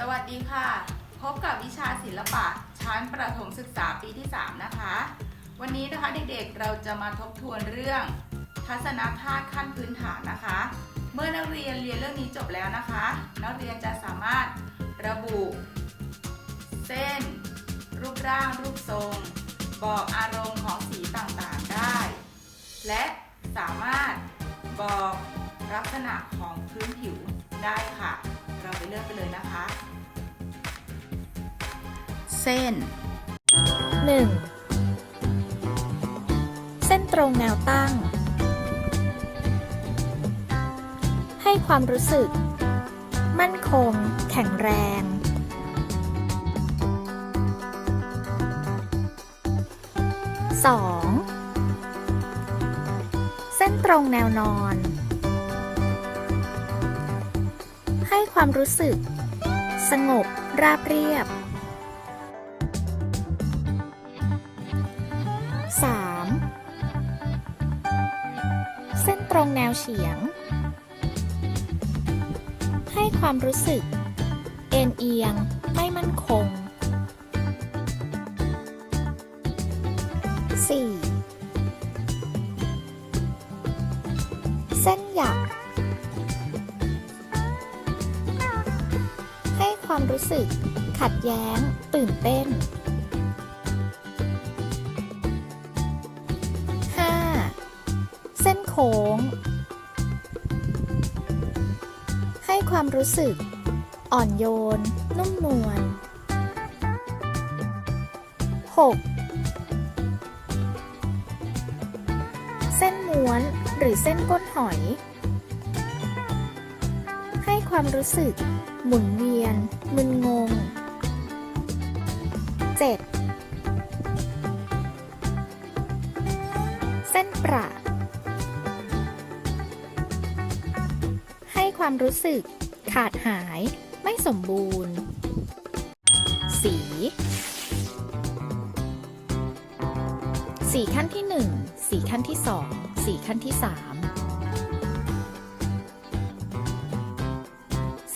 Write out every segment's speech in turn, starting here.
สวัสดีค่ะ พบกับวิชาศิลปะชั้นประถมศึกษาปีที่ 3 นะคะ วันนี้นะคะเด็กๆเราจะมาทบทวนเรื่อง ทัศนคติขั้นพื้นฐานนะคะ เมื่อนักเรียนเรียนเรื่องนี้จบแล้วนะคะ นักเรียนจะสามารถระบุ เส้น รูปร่าง รูปทรง บอกอารมณ์ของสีต่างๆได้ และสามารถบอกลักษณะของพื้นผิวได้ค่ะ เราไปเลือกไปเลยนะคะ เส้น 1. เส้นตรงแนวตั้ง ให้ความรู้สึก มั่นคง แข็งแรง 2. เส้นตรงแนวนอน ให้ความรู้สึก สงบราบเรียบ 3. เส้นตรงแนวเฉียง ให้ความรู้สึก เอ็นเอียง ไม่มั่นคง 4. เส้นหยัก ให้ความรู้สึก ขัดแย้ง ตื่นเต้น ความรู้สึก อ่อนโยน นุ่มนวล 6. เส้นม้วนหรือเส้นก้นหอย ให้ความรู้สึก หมุนเวียน มึนงง 7. เส้นประให้ความรู้สึก ขาดหาย ไม่สมบูรณ์ สี สีขั้นที่ 1 สีขั้นที่ 2 สีขั้นที่ 3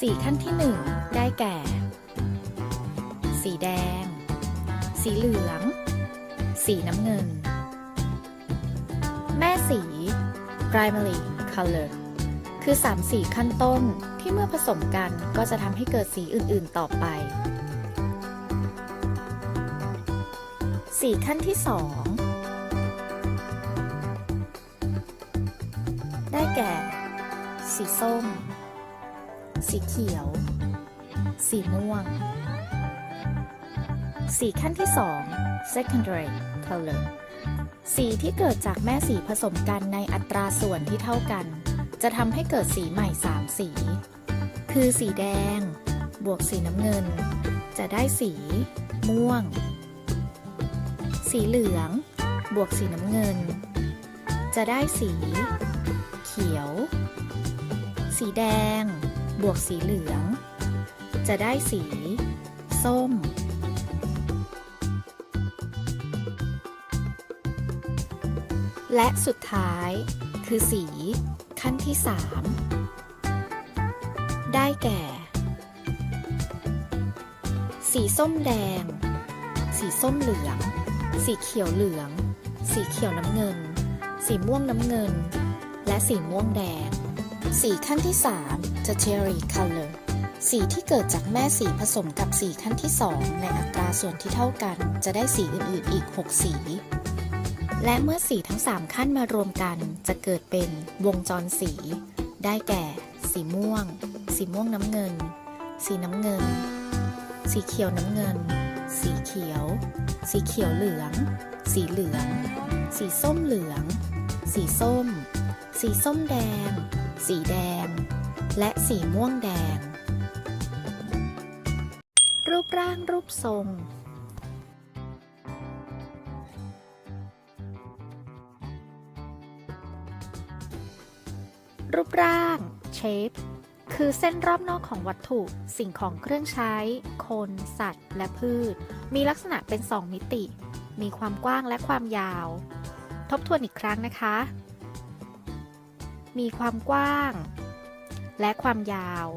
สีขั้นที่ 1 ได้แก่ สีแดง สีเหลือง สีน้ำเงิน แม่สี primary color คือ 3 สีขั้นต้นที่เมื่อผสมกันก็จะทำให้เกิดสีอื่น ๆ ต่อไป สีขั้นที่ 2 ได้แก่ สีส้ม สีเขียว สีม่วง สีขั้นที่ 2 secondary color สีที่เกิดจากแม่สีผสมกันในอัตราส่วนที่เท่ากัน จะทำให้เกิดสีใหม่ 3 สี คือสีแดง บวกสีน้ำเงิน จะได้สี ม่วง สีเหลือง บวกสีน้ำเงิน จะได้สี เขียว สีแดง บวกสีเหลือง จะได้สี ส้มและสุดท้ายคือสี ขั้นที่ 3 ได้แก่ สีส้มแดง สีส้มเหลือง สีเขียวเหลือง สีเขียวน้ำเงิน สีม่วงน้ำเงิน และสีม่วงแดง สีขั้นที่3 tertiary color สีที่เกิดจากแม่สีผสมกับสีขั้นที่ 2 ในอัตราส่วนที่เท่ากัน จะได้สีอื่นๆอีก 6 สี และเมื่อสีทั้ง 3 ขั้นมารวมกัน จะเกิดเป็นวงจรสี ได้แก่ สีม่วง สีม่วงน้ำเงิน สีน้ำเงิน สีเขียวน้ำเงิน สีเขียว สีเขียวเหลือง สีเหลือง สีส้มเหลือง สีส้ม สีส้มแดง สีแดง และสีม่วงแดง รูปร่างรูปทรง รูปร่าง shape คือเส้นรอบนอกของวัตถุสิ่งของเครื่องใช้ คน สัตว์ และพืช มีลักษณะเป็น 2 มิติ มีความกว้างและความยาว ทบทวนอีกครั้งนะคะ มีความกว้าง และความยาว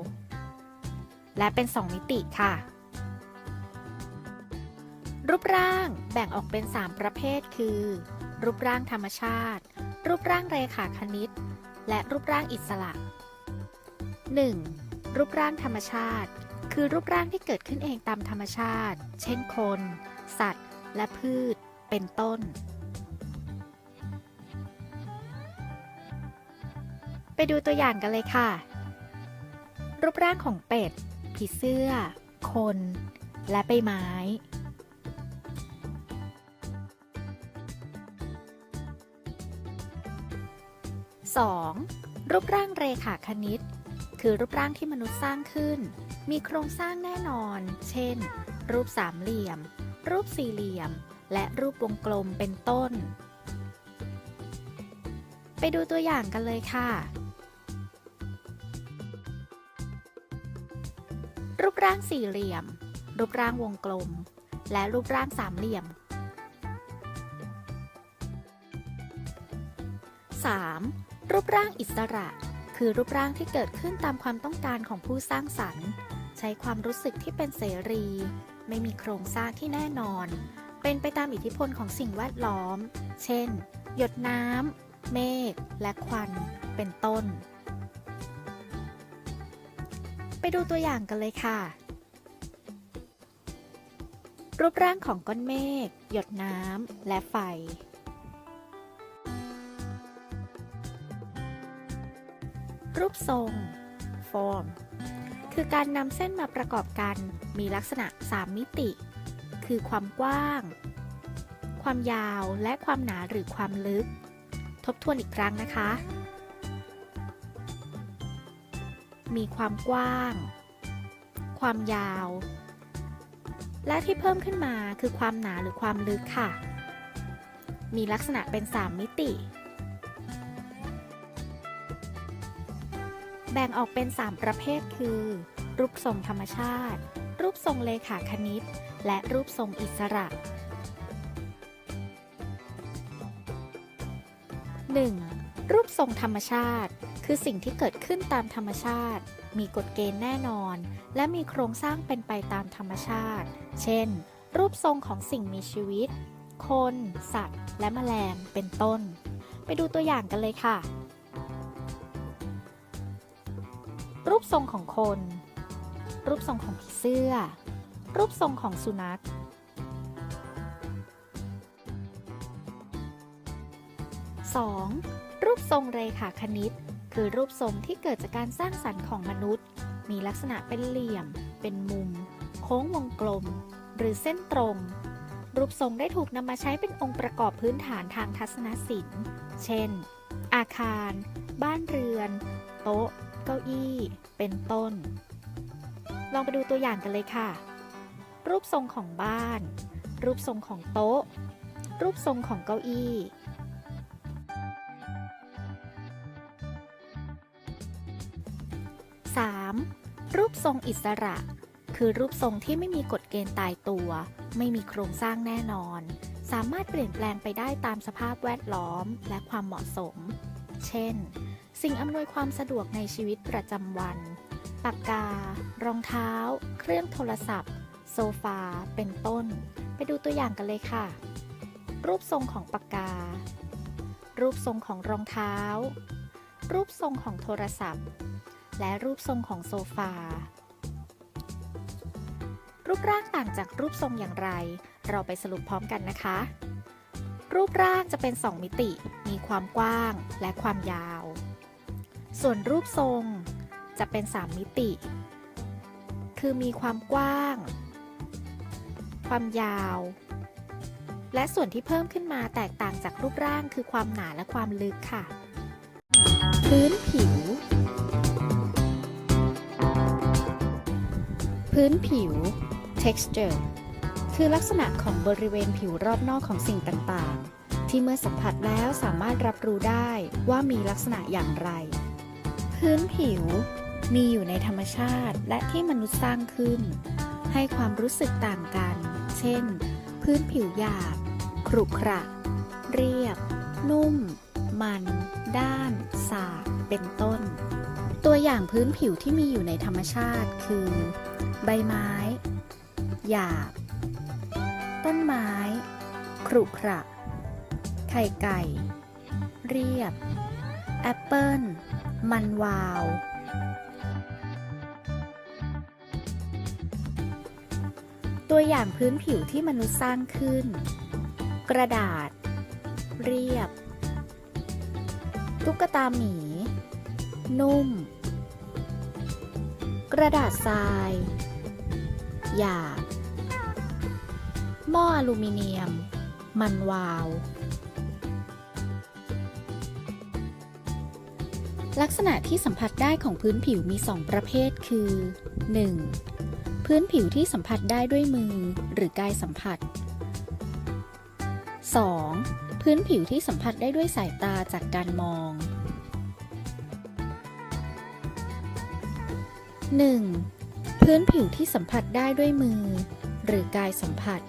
และเป็น 2 มิติค่ะ รูปร่างแบ่งออกเป็น 3 ประเภทคือ รูปร่างธรรมชาติ รูปร่างเรขาคณิต และรูปร่างอิสระ 1. รูปร่างธรรมชาติ คือรูปร่างที่เกิดขึ้นเองตามธรรมชาติ เช่นคน สัตว์ และพืช เป็นต้น ไปดูตัวอย่างกันเลยค่ะ รูปร่างของเป็ด ผีเสื้อ คน และใบไม้ 2. รูปร่างเรขาคณิต คือรูปร่างที่มนุษย์สร้างขึ้น มีโครงสร้างแน่นอน เช่น รูปสามเหลี่ยม รูปสี่เหลี่ยม และรูปวงกลมเป็นต้น ไปดูตัวอย่างกันเลยค่ะ รูปร่างสี่เหลี่ยม รูปร่างวงกลม และรูปร่างสามเหลี่ยม 3. รูปร่างอิสระ คือรูปร่างที่เกิดขึ้นตามความต้องการของผู้สร้างสรรค์ ใช้ความรู้สึกที่เป็นเสรี ไม่มีโครงสร้างที่แน่นอน เป็นไปตามอิทธิพลของสิ่งแวดล้อม เช่น หยดน้ำเมฆและควัน เป็นต้น ไปดูตัวอย่างกันเลยค่ะ รูปร่างของก้อนเมฆหยดน้ำและไฟ รูปทรง form คือการนำเส้นมาประกอบกันมีลักษณะ 3 มิติ คือความกว้าง ความยาวและความหนาหรือความลึก ทบทวนอีกครั้งนะคะ มีความกว้าง ความยาว และที่เพิ่มขึ้นมาคือความหนาหรือความลึกค่ะ มีลักษณะเป็น 3 มิติ แบ่งออกเป็น 3 ประเภทคือ รูปทรงธรรมชาติ รูปทรงเลขาคณิต และรูปทรงอิสระ 1. รูปทรงธรรมชาติ คือสิ่งที่เกิดขึ้นตามธรรมชาติ มีกฎเกณฑ์แน่นอน และมีโครงสร้างเป็นไปตามธรรมชาติ เช่น รูปทรงของสิ่งมีชีวิต คน สัตว์ และแมลง เป็นต้น ไปดูตัวอย่างกันเลยค่ะ รูปทรงของคน รูปทรงของผีเสื้อ รูปทรงของสุนัข 2. รูปทรงเรขาคณิต คือรูปทรงที่เกิดจากการสร้างสรรค์ของมนุษย์ มีลักษณะเป็นเหลี่ยม เป็นมุม โค้งวงกลม หรือเส้นตรง รูปทรงได้ถูกนำมาใช้เป็นองค์ประกอบพื้นฐานทางทัศนศิลป์ เช่น อาคาร บ้านเรือน โต๊ะ เก้าอี้ เป็นต้น ลองไปดูตัวอย่างกันเลยค่ะ รูปทรงของบ้าน รูปทรงของโต๊ะ รูปทรงของเก้าอี้ 3. รูปทรงอิสระ คือรูปทรงที่ไม่มีกฎเกณฑ์ตายตัว ไม่มีโครงสร้างแน่นอน สามารถเปลี่ยนแปลงไปได้ตามสภาพแวดล้อมและความเหมาะสม เช่น สิ่งอำนวยความสะดวกในชีวิตประจำวัน ปากกา รองเท้า เครื่องโทรศัพท์ โซฟา เป็นต้น ไปดูตัวอย่างกันเลยค่ะ รูปทรงของปากกา รูปทรงของรองเท้า รูปทรงของโทรศัพท์ และรูปทรงของโซฟา รูปร่างต่างจากรูปทรงอย่างไร เราไปสรุปพร้อมกันนะคะ รูปร่างจะเป็น 2 มิติ มีความกว้างและความยาว ส่วนรูปทรงจะเป็น 3 มิติ คือมีความกว้าง ความยาว และส่วนที่เพิ่มขึ้นมาแตกต่างจากรูปร่างคือความหนาและความลึกค่ะ พื้นผิว พื้นผิว texture คือลักษณะของบริเวณผิวรอบนอกของสิ่งต่าง ๆ ที่เมื่อสัมผัสแล้วสามารถรับรู้ได้ว่ามีลักษณะอย่างไร พื้นผิวมีอยู่ในธรรมชาติและที่มนุษย์สร้างขึ้น ให้ความรู้สึกต่างกัน เช่น พื้นผิวหยาบขรุขระ เรียบ นุ่ม มัน ด้าน สาเป็นต้น ตัวอย่างพื้นผิวที่มีอยู่ในธรรมชาติคือ ใบไม้ หยาบ ต้นไม้ครุขระ ไข่ไก่ เรียบ แอปเปิ้ล มันวาว ตัวอย่างพื้นผิวที่มนุษย์สร้างขึ้น กระดาษ เรียบ ตุ๊กตาหมี นุ่ม กระดาษทราย หยาบหม้ออลูมิเนียม มันวาว ลักษณะที่สัมผัสได้ของพื้นผิวมี 2 ประเภทคือ 1. พื้นผิวที่สัมผัสได้ด้วยมือหรือกายสัมผัส 2. พื้นผิวที่สัมผัสได้ด้วยสายตาจากการมอง 1. พื้นผิวที่สัมผัสได้ด้วยมือ หรือกายสัมผัส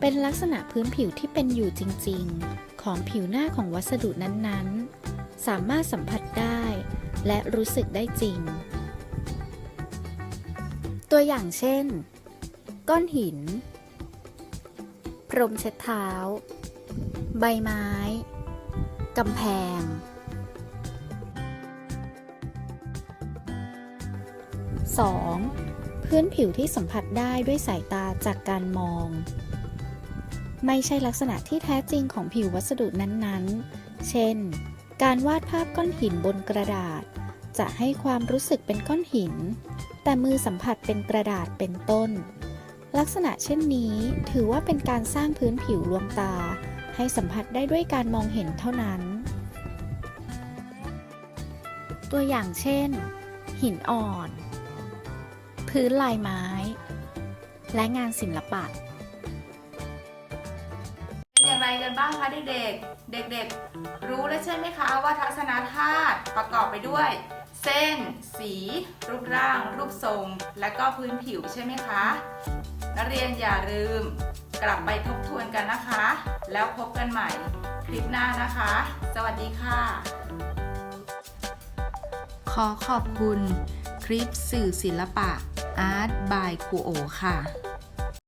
เป็นลักษณะพื้นผิวที่เป็นอยู่จริง ๆ ของผิวหน้าของวัสดุนั้นๆ สามารถสัมผัสได้ และรู้สึกได้จริง ตัวอย่างเช่น ก้อนหิน พรมเช็ดเท้า ใบไม้ กำแพง 2. พื้นผิวที่สัมผัสได้ด้วยสายตาจากการมอง ไม่ใช่ลักษณะที่แท้จริงของผิววัสดุนั้นๆ เช่น การวาดภาพก้อนหินบนกระดาษ จะให้ความรู้สึกเป็นก้อนหิน แต่มือสัมผัสเป็นกระดาษเป็นต้น ลักษณะเช่นนี้ถือว่าเป็นการสร้างพื้นผิวลวงตา ให้สัมผัสได้ด้วยการมองเห็นเท่านั้น ตัวอย่างเช่น หินอ่อน พื้นลายไม้ และงานศิลปะป็น อย่างไรกันบ้างคะเด็กๆ เด็กๆ รู้แล้วใช่ไหมคะว่าทัศนธาตุประกอบไปด้วย เส้น สี รูปร่าง รูปทรง และก็พื้นผิวใช่ไหมคะนักเรียนอย่าลืมกลับไปทบทวนกันนะคะ แล้วพบกันใหม่คลิปหน้านะคะ สวัสดีค่ะ ขอขอบคุณ คลิปสื่อศิลปะ Art by ครูโอค่ะ